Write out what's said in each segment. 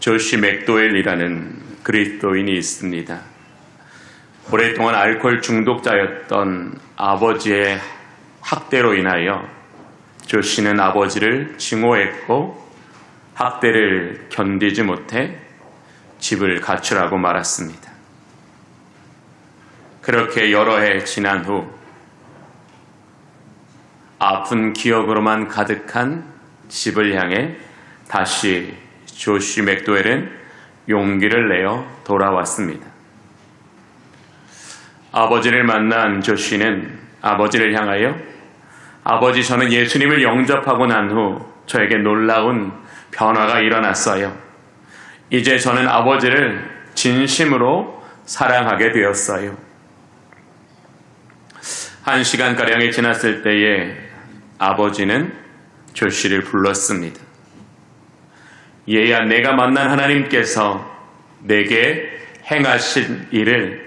조시 맥도웰이라는 그리스도인이 있습니다. 오랫동안 알코올 중독자였던 아버지의 학대로 인하여 조씨는 아버지를 증오했고 학대를 견디지 못해 집을 가출하고 말았습니다. 그렇게 여러 해 지난 후 아픈 기억으로만 가득한 집을 향해 다시 조시 맥도웰은 용기를 내어 돌아왔습니다. 아버지를 만난 조시는 아버지를 향하여 아버지 저는 예수님을 영접하고 난 후 저에게 놀라운 변화가 일어났어요. 이제 저는 아버지를 진심으로 사랑하게 되었어요. 한 시간가량이 지났을 때에 아버지는 조씨를 불렀습니다. 얘야, 내가 만난 하나님께서 내게 행하신 일을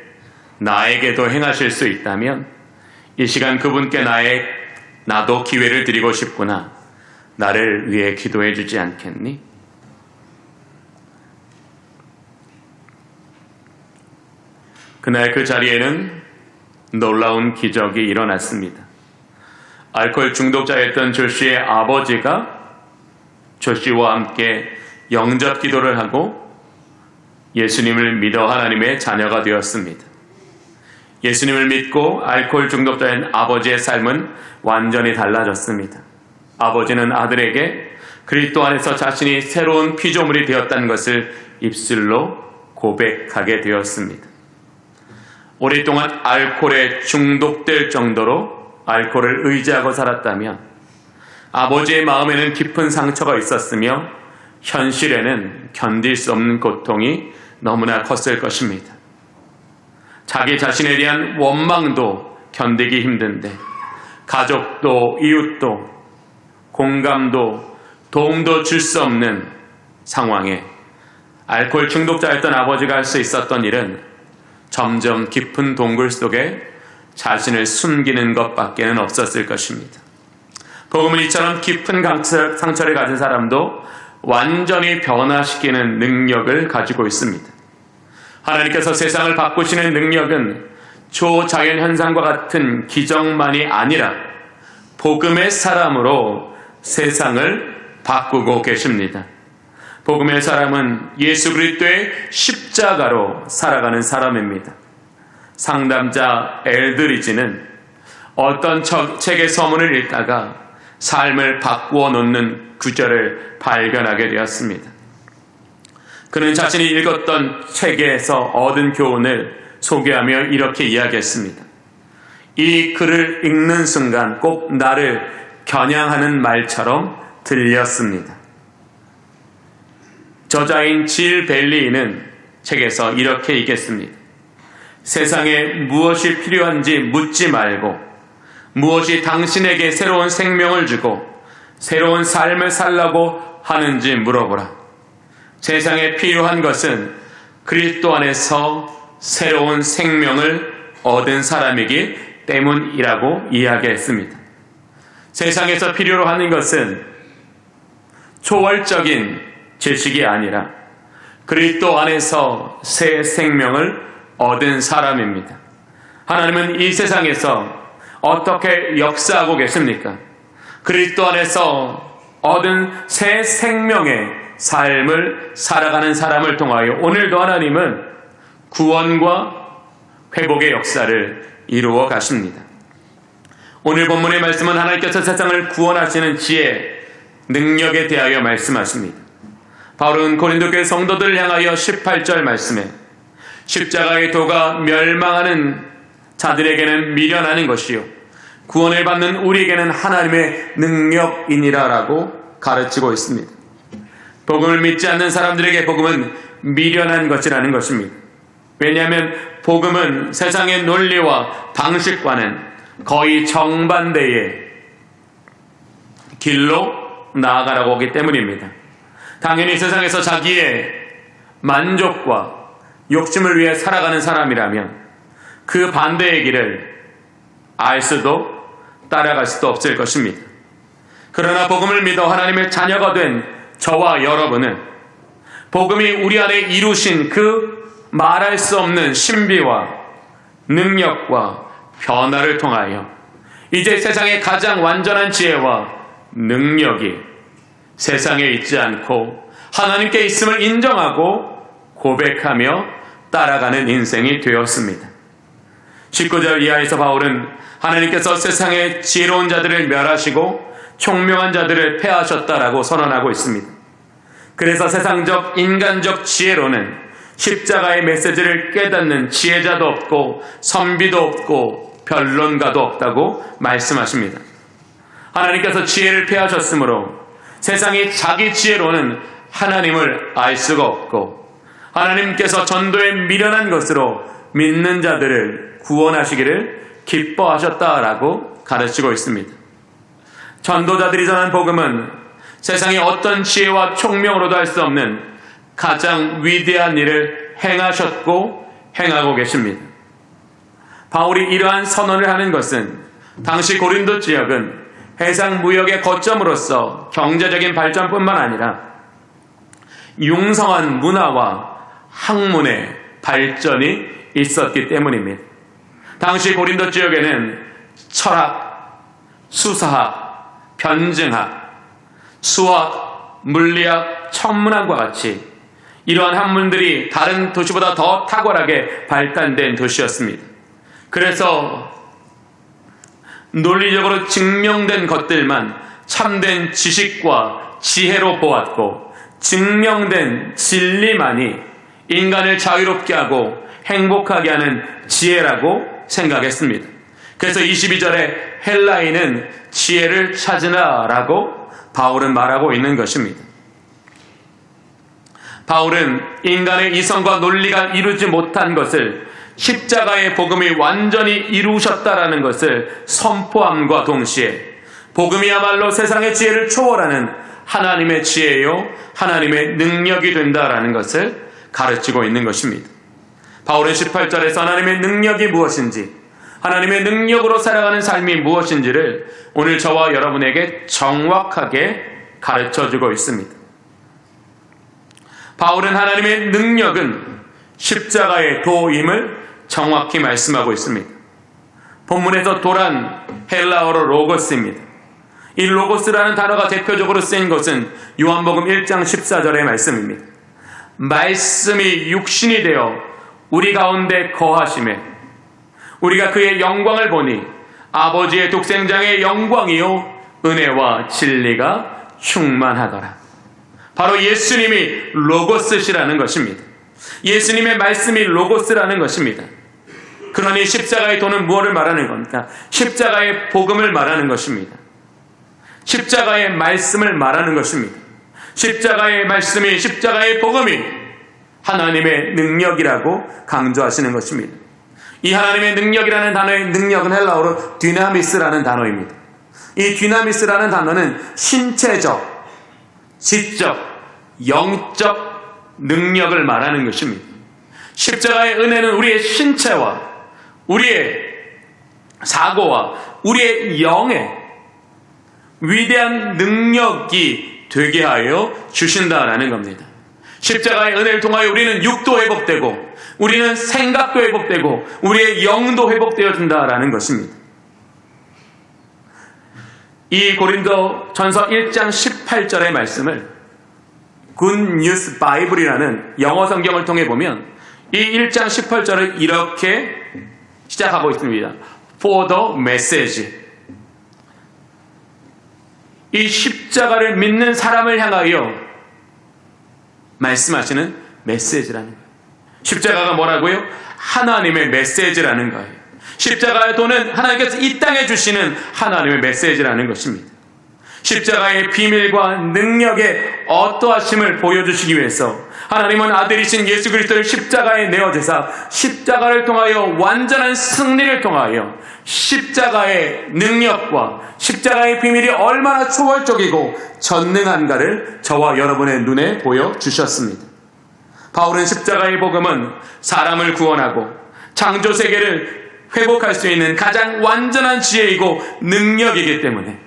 나에게도 행하실 수 있다면 이 시간 그분께 나의 나도 기회를 드리고 싶구나. 나를 위해 기도해 주지 않겠니? 그날 그 자리에는 놀라운 기적이 일어났습니다. 알코올 중독자였던 조 씨의 아버지가 조 씨와 함께 영접 기도를 하고 예수님을 믿어 하나님의 자녀가 되었습니다. 예수님을 믿고 알코올 중독자인 아버지의 삶은 완전히 달라졌습니다. 아버지는 아들에게 그리스도 안에서 자신이 새로운 피조물이 되었다는 것을 입술로 고백하게 되었습니다. 오랫동안 알코올에 중독될 정도로 알코올을 의지하고 살았다면 아버지의 마음에는 깊은 상처가 있었으며 현실에는 견딜 수 없는 고통이 너무나 컸을 것입니다. 자기 자신에 대한 원망도 견디기 힘든데 가족도 이웃도 공감도 도움도 줄 수 없는 상황에 알코올 중독자였던 아버지가 할 수 있었던 일은 점점 깊은 동굴 속에 자신을 숨기는 것밖에는 없었을 것입니다. 복음은 이처럼 깊은 상처를 가진 사람도 완전히 변화시키는 능력을 가지고 있습니다. 하나님께서 세상을 바꾸시는 능력은 초자연 현상과 같은 기적만이 아니라 복음의 사람으로 세상을 바꾸고 계십니다. 복음의 사람은 예수 그리스도의 십자가로 살아가는 사람입니다. 상담자 엘드리지는 어떤 책의 서문을 읽다가 삶을 바꾸어 놓는 구절을 발견하게 되었습니다. 그는 자신이 읽었던 책에서 얻은 교훈을 소개하며 이렇게 이야기했습니다. 이 글을 읽는 순간 꼭 나를 겨냥하는 말처럼 들렸습니다. 저자인 질 벨리는 책에서 이렇게 읽겠습니다. 세상에 무엇이 필요한지 묻지 말고 무엇이 당신에게 새로운 생명을 주고 새로운 삶을 살라고 하는지 물어보라. 세상에 필요한 것은 그리스도 안에서 새로운 생명을 얻은 사람이기 때문이라고 이야기했습니다. 세상에서 필요로 하는 것은 초월적인 지식이 아니라 그리스도 안에서 새 생명을 얻은 사람입니다. 하나님은 이 세상에서 어떻게 역사하고 계십니까? 그리스도 안에서 얻은 새 생명의 삶을 살아가는 사람을 통하여 오늘도 하나님은 구원과 회복의 역사를 이루어 가십니다. 오늘 본문의 말씀은 하나님께서 세상을 구원하시는 지혜, 능력에 대하여 말씀하십니다. 바울은 고린도 교회 성도들을 향하여 18절 말씀에 십자가의 도가 멸망하는 자들에게는 미련하는 것이요 구원을 받는 우리에게는 하나님의 능력이니라라고 가르치고 있습니다. 복음을 믿지 않는 사람들에게 복음은 미련한 것이라는 것입니다. 왜냐하면 복음은 세상의 논리와 방식과는 거의 정반대의 길로 나아가라고 하기 때문입니다. 당연히 세상에서 자기의 만족과 욕심을 위해 살아가는 사람이라면 그 반대의 길을 알 수도 따라갈 수도 없을 것입니다. 그러나 복음을 믿어 하나님의 자녀가 된 저와 여러분은 복음이 우리 안에 이루신 그 말할 수 없는 신비와 능력과 변화를 통하여 이제 세상의 가장 완전한 지혜와 능력이 세상에 있지 않고 하나님께 있음을 인정하고 고백하며 따라가는 인생이 되었습니다. 19절 이하에서 바울은 하나님께서 세상의 지혜로운 자들을 멸하시고 총명한 자들을 패하셨다라고 선언하고 있습니다. 그래서 세상적 인간적 지혜로는 십자가의 메시지를 깨닫는 지혜자도 없고 선비도 없고 변론가도 없다고 말씀하십니다. 하나님께서 지혜를 패하셨으므로 세상이 자기 지혜로는 하나님을 알 수가 없고 하나님께서 전도에 미련한 것으로 믿는 자들을 구원하시기를 기뻐하셨다라고 가르치고 있습니다. 전도자들이 전한 복음은 세상의 어떤 지혜와 총명으로도 할 수 없는 가장 위대한 일을 행하셨고 행하고 계십니다. 바울이 이러한 선언을 하는 것은 당시 고린도 지역은 해상 무역의 거점으로서 경제적인 발전뿐만 아니라 융성한 문화와 학문의 발전이 있었기 때문입니다. 당시 고린도 지역에는 철학, 수사학, 변증학, 수학, 물리학, 천문학과 같이 이러한 학문들이 다른 도시보다 더 탁월하게 발달된 도시였습니다. 그래서 논리적으로 증명된 것들만 참된 지식과 지혜로 보았고 증명된 진리만이 인간을 자유롭게 하고 행복하게 하는 지혜라고 생각했습니다. 그래서 22절에 헬라인은 지혜를 찾으나라고 바울은 말하고 있는 것입니다. 바울은 인간의 이성과 논리가 이루지 못한 것을 십자가의 복음이 완전히 이루셨다라는 것을 선포함과 동시에 복음이야말로 세상의 지혜를 초월하는 하나님의 지혜요, 하나님의 능력이 된다라는 것을 가르치고 있는 것입니다. 바울은 18절에서 하나님의 능력이 무엇인지, 하나님의 능력으로 살아가는 삶이 무엇인지를 오늘 저와 여러분에게 정확하게 가르쳐 주고 있습니다. 바울은 하나님의 능력은 십자가의 도임을 정확히 말씀하고 있습니다. 본문에서 도란 헬라어로 로고스입니다. 이 로고스라는 단어가 대표적으로 쓰인 것은 요한복음 1장 14절의 말씀입니다. 말씀이 육신이 되어 우리 가운데 거하심에 우리가 그의 영광을 보니 아버지의 독생장의 영광이요 은혜와 진리가 충만하더라. 바로 예수님이 로고스시라는 것입니다. 예수님의 말씀이 로고스라는 것입니다. 그러니 십자가의 도는 무엇을 말하는 겁니까? 십자가의 복음을 말하는 것입니다. 십자가의 말씀을 말하는 것입니다. 십자가의 말씀이 십자가의 복음이 하나님의 능력이라고 강조하시는 것입니다. 이 하나님의 능력이라는 단어의 능력은 헬라어로 디나미스라는 단어입니다. 이 디나미스라는 단어는 신체적, 지적, 영적 능력을 말하는 것입니다. 십자가의 은혜는 우리의 신체와 우리의 사고와 우리의 영에 위대한 능력이 되게 하여 주신다라는 겁니다. 십자가의 은혜를 통하여 우리는 육도 회복되고 우리는 생각도 회복되고 우리의 영도 회복되어진다라는 것입니다. 이 고린도 전서 1장 18절의 말씀을 군 뉴스 바이블이라는 영어 성경을 통해 보면 이 1장 18절을 이렇게 시작하고 있습니다. For the message. 이 십자가를 믿는 사람을 향하여 말씀하시는 메시지라는 거예요. 십자가가 뭐라고요? 하나님의 메시지라는 거예요. 십자가의 도는 하나님께서 이 땅에 주시는 하나님의 메시지라는 것입니다. 십자가의 비밀과 능력의 어떠하심을 보여주시기 위해서 하나님은 아들이신 예수 그리스도를 십자가에 내어 제사 십자가를 통하여 완전한 승리를 통하여 십자가의 능력과 십자가의 비밀이 얼마나 초월적이고 전능한가를 저와 여러분의 눈에 보여 주셨습니다. 바울은 십자가의 복음은 사람을 구원하고 창조 세계를 회복할 수 있는 가장 완전한 지혜이고 능력이기 때문에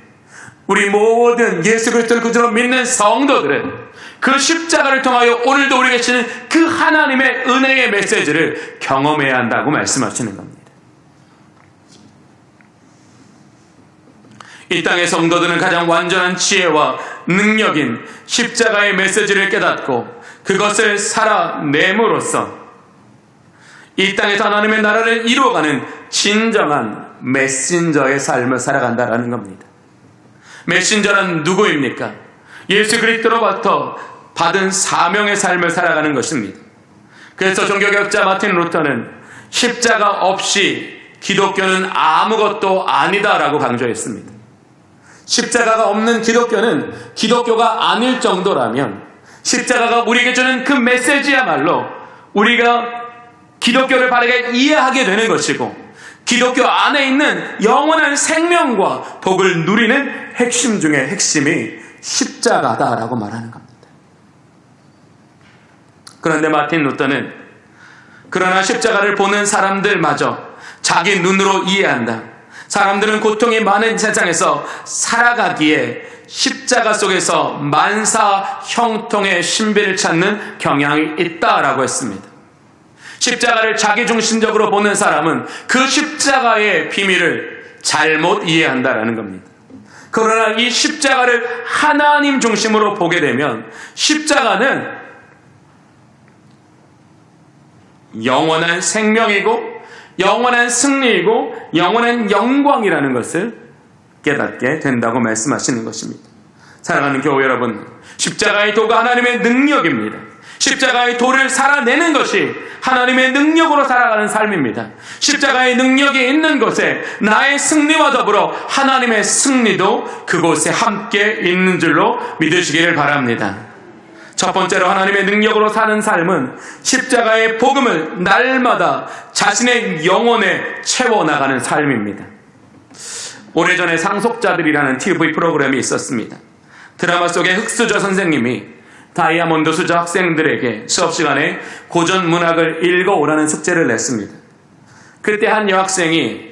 우리 모든 예수 그리스도를 그저로 믿는 성도들은 그 십자가를 통하여 오늘도 우리 계시는 그 하나님의 은혜의 메시지를 경험해야 한다고 말씀하시는 겁니다. 이 땅의 성도들은 가장 완전한 지혜와 능력인 십자가의 메시지를 깨닫고 그것을 살아냄으로써 이 땅에서 하나님의 나라를 이루어가는 진정한 메신저의 삶을 살아간다라는 겁니다. 메신저란 누구입니까? 예수 그리스도로부터 받은 사명의 삶을 살아가는 것입니다. 그래서 종교개혁자 마틴 루터는 십자가 없이 기독교는 아무것도 아니다라고 강조했습니다. 십자가가 없는 기독교는 기독교가 아닐 정도라면 십자가가 우리에게 주는 그 메시지야말로 우리가 기독교를 바르게 이해하게 되는 것이고 기독교 안에 있는 영원한 생명과 복을 누리는 핵심 중의 핵심이 십자가다라고 말하는 겁니다. 그런데 마틴 루터는 그러나 십자가를 보는 사람들마저 자기 눈으로 이해한다. 사람들은 고통이 많은 세상에서 살아가기에 십자가 속에서 만사 형통의 신비를 찾는 경향이 있다라고 했습니다. 십자가를 자기 중심적으로 보는 사람은 그 십자가의 비밀을 잘못 이해한다라는 겁니다. 그러나 이 십자가를 하나님 중심으로 보게 되면 십자가는 영원한 생명이고 영원한 승리이고 영원한 영광이라는 것을 깨닫게 된다고 말씀하시는 것입니다. 사랑하는 교회 여러분, 십자가의 도가 하나님의 능력입니다. 십자가의 도를 살아내는 것이 하나님의 능력으로 살아가는 삶입니다. 십자가의 능력이 있는 곳에 나의 승리와 더불어 하나님의 승리도 그곳에 함께 있는 줄로 믿으시기를 바랍니다. 첫 번째로 하나님의 능력으로 사는 삶은 십자가의 복음을 날마다 자신의 영혼에 채워나가는 삶입니다. 오래전에 상속자들이라는 TV 프로그램이 있었습니다. 드라마 속에 흑수저 선생님이 다이아몬드 수저 학생들에게 수업 시간에 고전 문학을 읽어오라는 숙제를 냈습니다. 그때 한 여학생이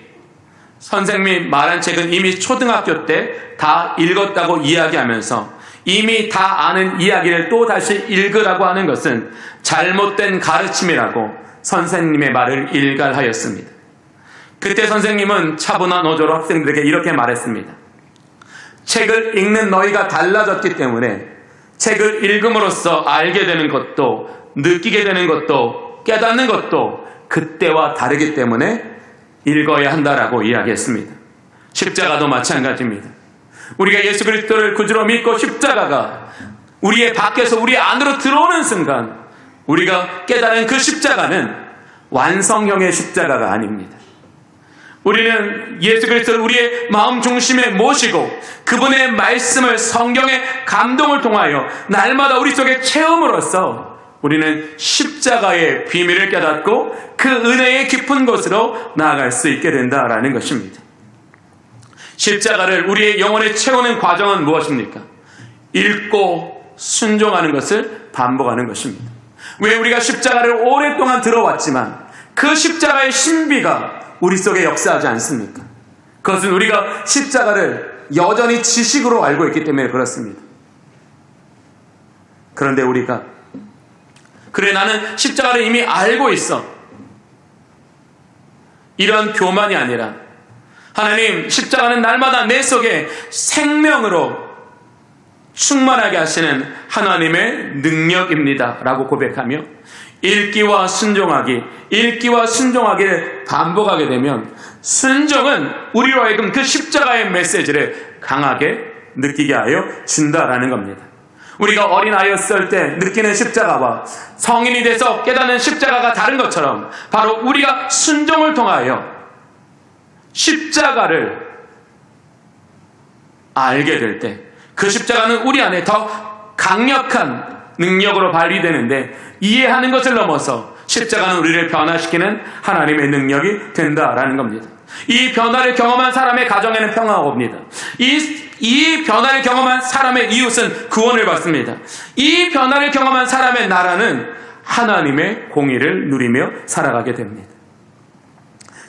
선생님이 말한 책은 이미 초등학교 때 다 읽었다고 이야기하면서 이미 다 아는 이야기를 또 다시 읽으라고 하는 것은 잘못된 가르침이라고 선생님의 말을 일갈하였습니다. 그때 선생님은 차분한 어조로 학생들에게 이렇게 말했습니다. 책을 읽는 너희가 달라졌기 때문에 책을 읽음으로써 알게 되는 것도 느끼게 되는 것도 깨닫는 것도 그때와 다르기 때문에 읽어야 한다라고 이야기했습니다. 십자가도 마찬가지입니다. 우리가 예수 그리스도를 구주로 믿고 십자가가 우리의 밖에서 우리 안으로 들어오는 순간 우리가 깨달은 그 십자가는 완성형의 십자가가 아닙니다. 우리는 예수 그리스도를 우리의 마음 중심에 모시고 그분의 말씀을 성경의 감동을 통하여 날마다 우리 속에 체험으로써 우리는 십자가의 비밀을 깨닫고 그 은혜의 깊은 곳으로 나아갈 수 있게 된다라는 것입니다. 십자가를 우리의 영혼에 채우는 과정은 무엇입니까? 읽고 순종하는 것을 반복하는 것입니다. 왜 우리가 십자가를 오랫동안 들어왔지만 그 십자가의 신비가 우리 속에 역사하지 않습니까? 그것은 우리가 십자가를 여전히 지식으로 알고 있기 때문에 그렇습니다. 그런데 우리가 그래 나는 십자가를 이미 알고 있어. 이런 교만이 아니라 하나님 십자가는 날마다 내 속에 생명으로 충만하게 하시는 하나님의 능력입니다. 라고 고백하며 읽기와 순종하기, 읽기와 순종하기를 반복하게 되면 순종은 우리로 하여금 그 십자가의 메시지를 강하게 느끼게 하여 준다라는 겁니다. 우리가 어린아이였을 때 느끼는 십자가와 성인이 돼서 깨닫는 십자가가 다른 것처럼 바로 우리가 순종을 통하여 십자가를 알게 될 때 그 십자가는 우리 안에 더 강력한 능력으로 발휘되는데 이해하는 것을 넘어서 십자가는 우리를 변화시키는 하나님의 능력이 된다라는 겁니다. 이 변화를 경험한 사람의 가정에는 평화가 옵니다. 이, 이 변화를 경험한 사람의 이웃은 구원을 받습니다. 이 변화를 경험한 사람의 나라는 하나님의 공의를 누리며 살아가게 됩니다.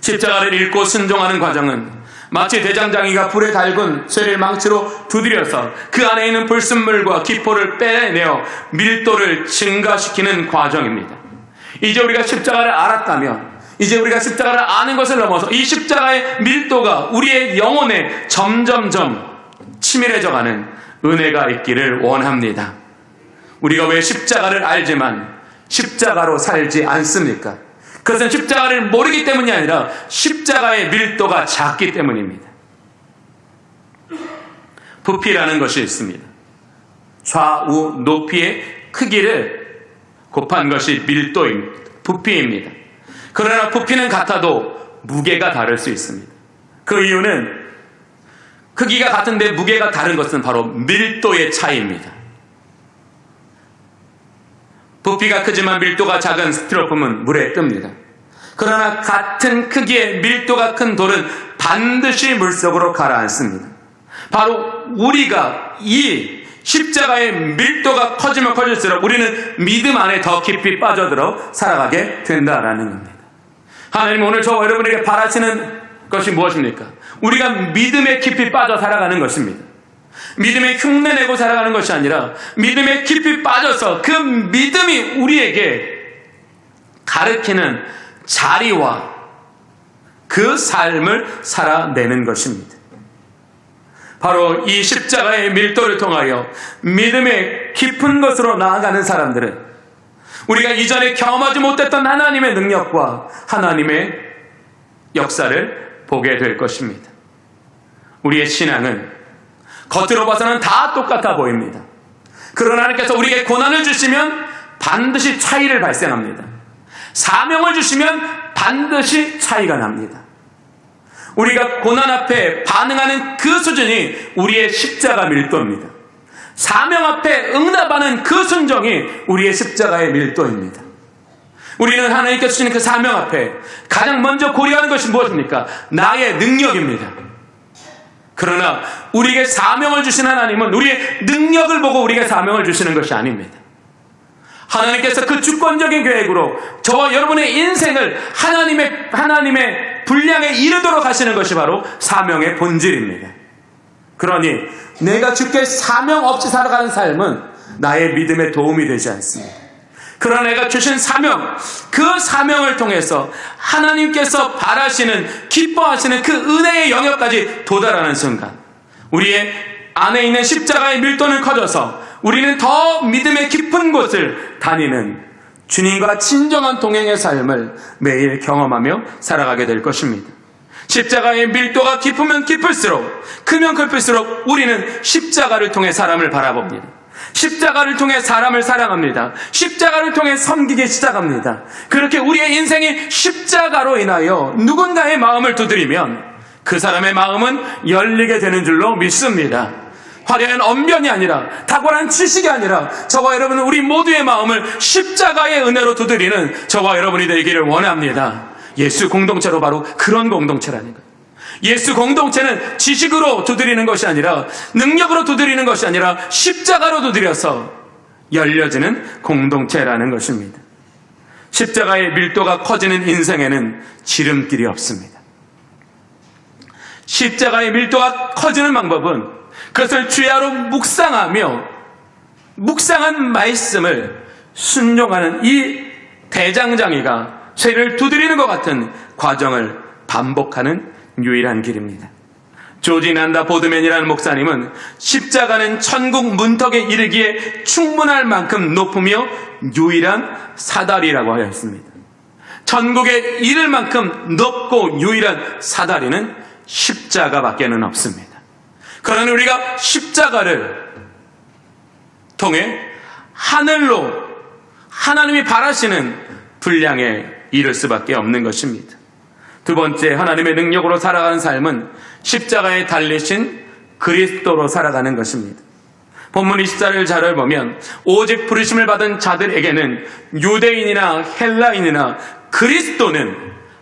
십자가를 읽고 순종하는 과정은 마치 대장장이가 불에 달군 쇠를 망치로 두드려서 그 안에 있는 불순물과 기포를 빼내어 밀도를 증가시키는 과정입니다. 이제 우리가 십자가를 알았다면 이제 우리가 십자가를 아는 것을 넘어서 이 십자가의 밀도가 우리의 영혼에 점점점 치밀해져가는 은혜가 있기를 원합니다. 우리가 왜 십자가를 알지만 십자가로 살지 않습니까? 그것은 십자가를 모르기 때문이 아니라 십자가의 밀도가 작기 때문입니다. 부피라는 것이 있습니다. 좌우 높이의 크기를 곱한 것이 밀도입니다. 부피입니다. 그러나 부피는 같아도 무게가 다를 수 있습니다. 그 이유는 크기가 같은데 무게가 다른 것은 바로 밀도의 차이입니다. 부피가 크지만 밀도가 작은 스티로폼은 물에 뜹니다. 그러나 같은 크기의 밀도가 큰 돌은 반드시 물속으로 가라앉습니다. 바로 우리가 이 십자가의 밀도가 커지면 커질수록 우리는 믿음 안에 더 깊이 빠져들어 살아가게 된다라는 겁니다. 하나님 오늘 저와 여러분에게 바라시는 것이 무엇입니까? 우리가 믿음에 깊이 빠져 살아가는 것입니다. 믿음에 흉내내고 살아가는 것이 아니라 믿음에 깊이 빠져서 그 믿음이 우리에게 가르치는 자리와 그 삶을 살아내는 것입니다. 바로 이 십자가의 밀도를 통하여 믿음의 깊은 것으로 나아가는 사람들은 우리가 이전에 경험하지 못했던 하나님의 능력과 하나님의 역사를 보게 될 것입니다. 우리의 신앙은 겉으로 봐서는 다 똑같아 보입니다. 그러나 하나님께서 우리에게 고난을 주시면 반드시 차이를 발생합니다. 사명을 주시면 반드시 차이가 납니다. 우리가 고난 앞에 반응하는 그 수준이 우리의 십자가 밀도입니다. 사명 앞에 응답하는 그 순정이 우리의 십자가의 밀도입니다. 우리는 하나님께서 주시는 그 사명 앞에 가장 먼저 고려하는 것이 무엇입니까? 나의 능력입니다. 그러나 우리에게 사명을 주신 하나님은 우리의 능력을 보고 우리에게 사명을 주시는 것이 아닙니다. 하나님께서 그 주권적인 계획으로 저와 여러분의 인생을 하나님의, 하나님의 분량에 이르도록 하시는 것이 바로 사명의 본질입니다. 그러니 내가 주께 사명 없이 살아가는 삶은 나의 믿음에 도움이 되지 않습니다. 그러나 내가 주신 사명, 그 사명을 통해서 하나님께서 바라시는, 기뻐하시는 그 은혜의 영역까지 도달하는 순간, 우리의 안에 있는 십자가의 밀도는 커져서 우리는 더 믿음의 깊은 곳을 다니는 주님과 진정한 동행의 삶을 매일 경험하며 살아가게 될 것입니다. 십자가의 밀도가 깊으면 깊을수록, 크면 클수록 우리는 십자가를 통해 사람을 바라봅니다. 십자가를 통해 사람을 사랑합니다. 십자가를 통해 섬기기 시작합니다. 그렇게 우리의 인생이 십자가로 인하여 누군가의 마음을 두드리면 그 사람의 마음은 열리게 되는 줄로 믿습니다. 화려한 언변이 아니라 탁월한 지식이 아니라 저와 여러분은 우리 모두의 마음을 십자가의 은혜로 두드리는 저와 여러분이 되기를 원합니다. 예수 공동체로 바로 그런 공동체라는 거예요. 예수 공동체는 지식으로 두드리는 것이 아니라 능력으로 두드리는 것이 아니라 십자가로 두드려서 열려지는 공동체라는 것입니다. 십자가의 밀도가 커지는 인생에는 지름길이 없습니다. 십자가의 밀도가 커지는 방법은 그것을 주야로 묵상하며 묵상한 말씀을 순종하는 이 대장장이가 죄를 두드리는 것 같은 과정을 반복하는 유일한 길입니다. 조지 난다 보드맨이라는 목사님은 십자가는 천국 문턱에 이르기에 충분할 만큼 높으며 유일한 사다리라고 하였습니다. 천국에 이를 만큼 높고 유일한 사다리는 십자가밖에는 없습니다. 그러나 우리가 십자가를 통해 하늘로 하나님이 바라시는 분량에 이를 수밖에 없는 것입니다. 두 번째, 하나님의 능력으로 살아가는 삶은 십자가에 달리신 그리스도로 살아가는 것입니다. 본문 24절 자를 보면 오직 부르심을 받은 자들에게는 유대인이나 헬라인이나 그리스도는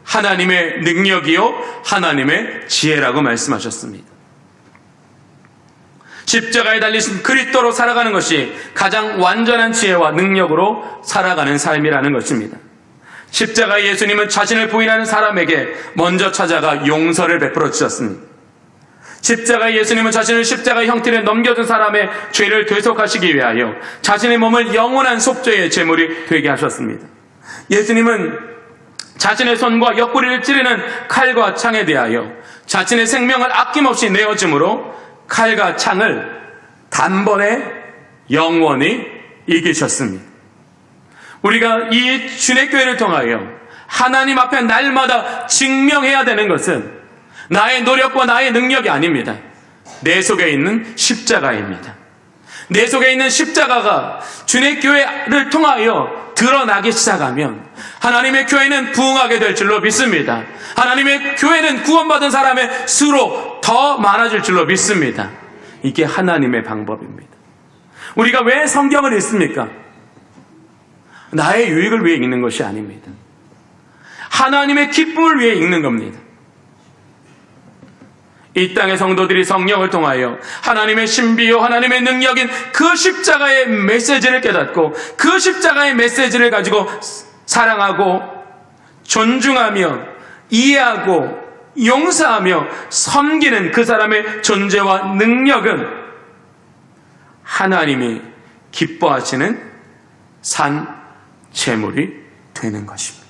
하나님의 능력이요 하나님의 지혜라고 말씀하셨습니다. 십자가에 달리신 그리스도로 살아가는 것이 가장 완전한 지혜와 능력으로 살아가는 삶이라는 것입니다. 십자가 예수님은 자신을 부인하는 사람에게 먼저 찾아가 용서를 베풀어 주셨습니다. 십자가 예수님은 자신을 십자가 형태를 넘겨준 사람의 죄를 되속하시기 위하여 자신의 몸을 영원한 속죄의 제물이 되게 하셨습니다. 예수님은 자신의 손과 옆구리를 찌르는 칼과 창에 대하여 자신의 생명을 아낌없이 내어줌으로 칼과 창을 단번에 영원히 이기셨습니다. 우리가 이 주의 교회를 통하여 하나님 앞에 날마다 증명해야 되는 것은 나의 노력과 나의 능력이 아닙니다. 내 속에 있는 십자가입니다. 내 속에 있는 십자가가 주의 교회를 통하여 드러나기 시작하면 하나님의 교회는 부흥하게 될 줄로 믿습니다. 하나님의 교회는 구원받은 사람의 수로 더 많아질 줄로 믿습니다. 이게 하나님의 방법입니다. 우리가 왜 성경을 읽습니까? 나의 유익을 위해 읽는 것이 아닙니다. 하나님의 기쁨을 위해 읽는 겁니다. 이 땅의 성도들이 성령을 통하여 하나님의 신비요 하나님의 능력인 그 십자가의 메시지를 깨닫고 그 십자가의 메시지를 가지고 사랑하고 존중하며 이해하고 용서하며 섬기는 그 사람의 존재와 능력은 하나님이 기뻐하시는 산 제물이 되는 것입니다.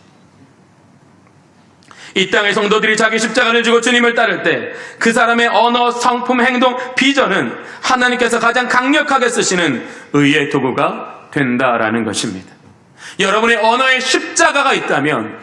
이 땅의 성도들이 자기 십자가를 지고 주님을 따를 때 그 사람의 언어, 성품, 행동, 비전은 하나님께서 가장 강력하게 쓰시는 의의 도구가 된다라는 것입니다. 여러분의 언어에 십자가가 있다면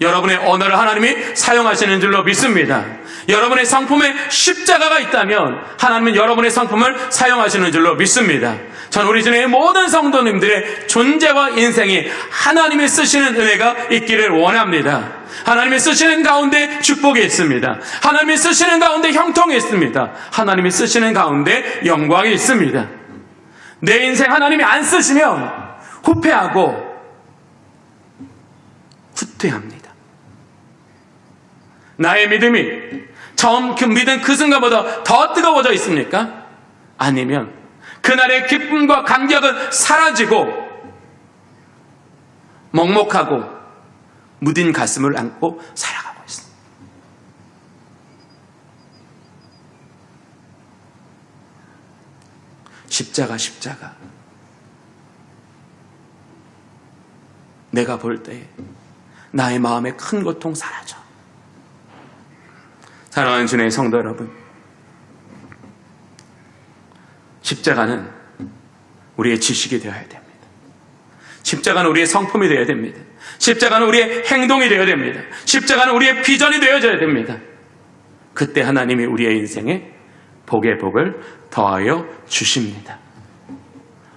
여러분의 언어를 하나님이 사용하시는 줄로 믿습니다. 여러분의 성품에 십자가가 있다면 하나님은 여러분의 성품을 사용하시는 줄로 믿습니다. 전 우리 중에 모든 성도님들의 존재와 인생이 하나님이 쓰시는 은혜가 있기를 원합니다. 하나님이 쓰시는 가운데 축복이 있습니다. 하나님이 쓰시는 가운데 형통이 있습니다. 하나님이 쓰시는 가운데 영광이 있습니다. 내 인생 하나님이 안 쓰시면 후패하고 후퇴합니다. 나의 믿음이 처음 그 믿은 그 순간보다 더 뜨거워져 있습니까? 아니면 그날의 기쁨과 감격은 사라지고 먹먹하고 무딘 가슴을 안고 살아가고 있습니다. 십자가, 십자가. 내가 볼 때 나의 마음의 큰 고통 사라져. 사랑하는 주님의 성도 여러분. 십자가는 우리의 지식이 되어야 됩니다. 십자가는 우리의 성품이 되어야 됩니다. 십자가는 우리의 행동이 되어야 됩니다. 십자가는 우리의 비전이 되어져야 됩니다. 그때 하나님이 우리의 인생에 복의 복을 더하여 주십니다.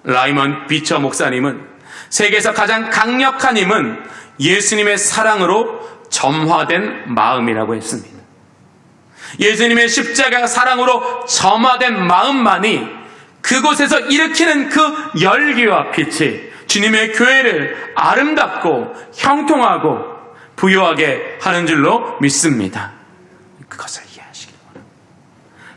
라이먼 비처 목사님은 세계에서 가장 강력한 힘은 예수님의 사랑으로 점화된 마음이라고 했습니다. 예수님의 십자가 사랑으로 점화된 마음만이 그곳에서 일으키는 그 열기와 빛이 주님의 교회를 아름답고 형통하고 부유하게 하는 줄로 믿습니다. 그것을 이해하시기 바랍니다.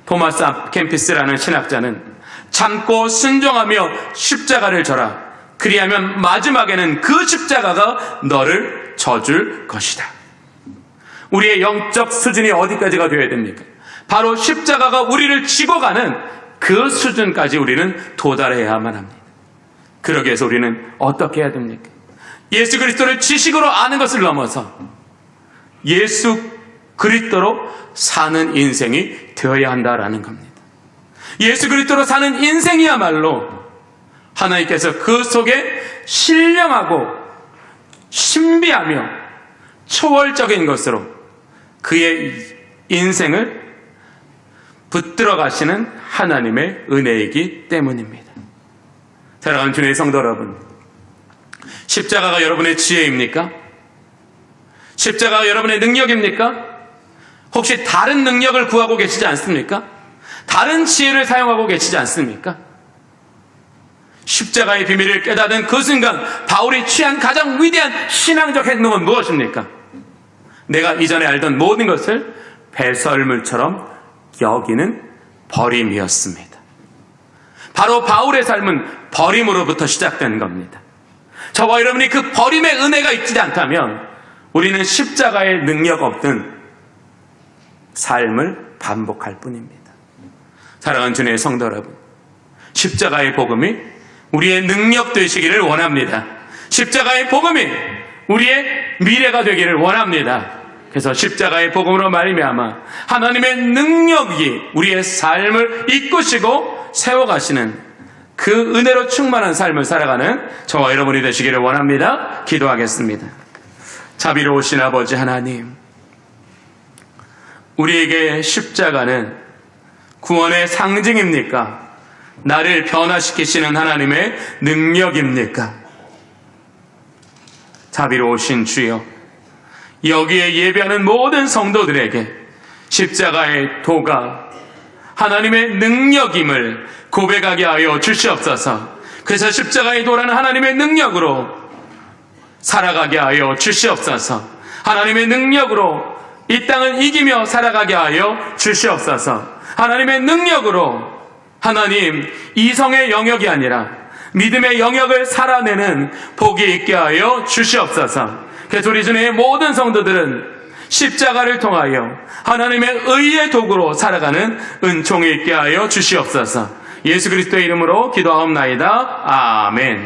토마스 캠피스라는 신학자는 참고 순종하며 십자가를 져라. 그리하면 마지막에는 그 십자가가 너를 져줄 것이다. 우리의 영적 수준이 어디까지가 되어야 됩니까? 바로 십자가가 우리를 지고 가는 그 수준까지 우리는 도달해야만 합니다. 그러기 위해서 우리는 어떻게 해야 됩니까? 예수 그리스도를 지식으로 아는 것을 넘어서 예수 그리스도로 사는 인생이 되어야 한다라는 겁니다. 예수 그리스도로 사는 인생이야말로 하나님께서 그 속에 신령하고 신비하며 초월적인 것으로 그의 인생을 붙들어 가시는 하나님의 은혜이기 때문입니다. 사랑하는 주님의 성도 여러분, 십자가가 여러분의 지혜입니까? 십자가가 여러분의 능력입니까? 혹시 다른 능력을 구하고 계시지 않습니까? 다른 지혜를 사용하고 계시지 않습니까? 십자가의 비밀을 깨닫은 그 순간 바울이 취한 가장 위대한 신앙적 행동은 무엇입니까? 내가 이전에 알던 모든 것을 배설물처럼 여기는 버림이었습니다. 바로 바울의 삶은 버림으로부터 시작된 겁니다. 저와 여러분이 그 버림의 은혜가 있지 않다면 우리는 십자가의 능력 없는 삶을 반복할 뿐입니다. 사랑하는 주님의 성도 여러분, 십자가의 복음이 우리의 능력 되시기를 원합니다. 십자가의 복음이 우리의 미래가 되기를 원합니다. 그래서 십자가의 복음으로 말미암아 하나님의 능력이 우리의 삶을 이끄시고 세워가시는 그 은혜로 충만한 삶을 살아가는 저와 여러분이 되시기를 원합니다. 기도하겠습니다. 자비로우신 아버지 하나님, 우리에게 십자가는 구원의 상징입니까? 나를 변화시키시는 하나님의 능력입니까? 자비로우신 주여, 여기에 예배하는 모든 성도들에게 십자가의 도가 하나님의 능력임을 고백하게 하여 주시옵소서. 그래서 십자가의 도라는 하나님의 능력으로 살아가게 하여 주시옵소서. 하나님의 능력으로 이 땅을 이기며 살아가게 하여 주시옵소서. 하나님의 능력으로 하나님 이성의 영역이 아니라 믿음의 영역을 살아내는 복이 있게 하여 주시옵소서. 우리 주님의 모든 성도들은 십자가를 통하여 하나님의 의의 도구로 살아가는 은총이 있게 하여 주시옵소서. 예수 그리스도의 이름으로 기도하옵나이다. 아멘.